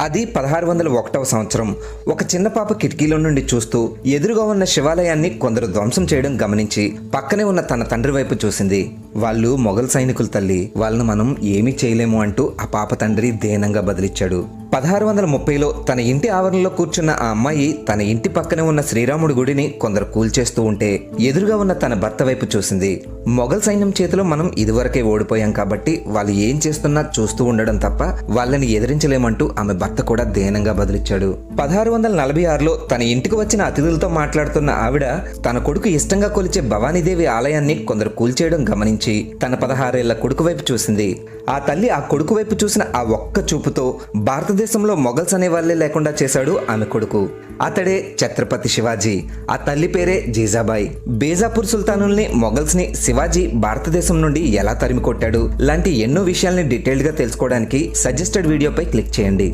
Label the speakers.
Speaker 1: అది పదహారు వందల ఒకటవ సంవత్సరం. ఒక చిన్న పాప కిటికీలో నుండి చూస్తూ ఎదురుగా ఉన్న శివాలయాన్ని కొందరు ధ్వంసం చేయడం గమనించి పక్కనే ఉన్న తన తండ్రి వైపు చూసింది. వాళ్ళు మొఘల్ సైనికుల తల్లి వాళ్ళను మనం ఏమీ చేయలేము అంటూ ఆ పాప తండ్రి దేనంగా బదిలిచ్చాడు. పదహారు వందల ముప్పైలో తన ఇంటి ఆవరణలో కూర్చున్న ఆ అమ్మాయి తన ఇంటి పక్కనే ఉన్న శ్రీరాముడి గుడిని కొందరు కూల్చేస్తూ ఉంటే ఎదురుగా ఉన్న తన భర్త వైపు చూసింది. మొఘల్ సైన్యం చేతిలో మనం ఇదివరకే ఓడిపోయాం కాబట్టి వాళ్ళు ఏం చేస్తున్నా చూస్తూ ఉండడం తప్ప వాళ్ళని ఎదిరించలేమంటూ ఆమె భర్త కూడా దేనంగా బదిలిచ్చాడు. పదహారు వందల నలభై ఆరులో తన ఇంటికి వచ్చిన అతిథులతో మాట్లాడుతున్న ఆవిడ తన కొడుకు ఇష్టంగా కొలిచే భవానీదేవి ఆలయాన్ని కొందరు కూల్చేయడం గమనించి తన పదహారేళ్ళ కొడుకు వైపు చూసింది. ఆ తల్లి ఆ కొడుకు వైపు చూసిన ఆ ఒక్క చూపుతో భారతదేశంలో మొఘల్స్ అనే వాళ్ళే లేకుండా చేశాడు ఆమె కొడుకు. అతడే ఛత్రపతి శివాజీ. ఆ తల్లి పేరే జీజాబాయి. బేజాపూర్ సుల్తానుల్ని మొఘల్స్ని శివాజీ భారతదేశం నుండి ఎలా తరిమి కొట్టాడు లాంటి ఎన్నో విషయాల్ని డీటెయిల్డ్గా తెలుసుకోవడానికి సజెస్టెడ్ వీడియోపై క్లిక్ చేయండి.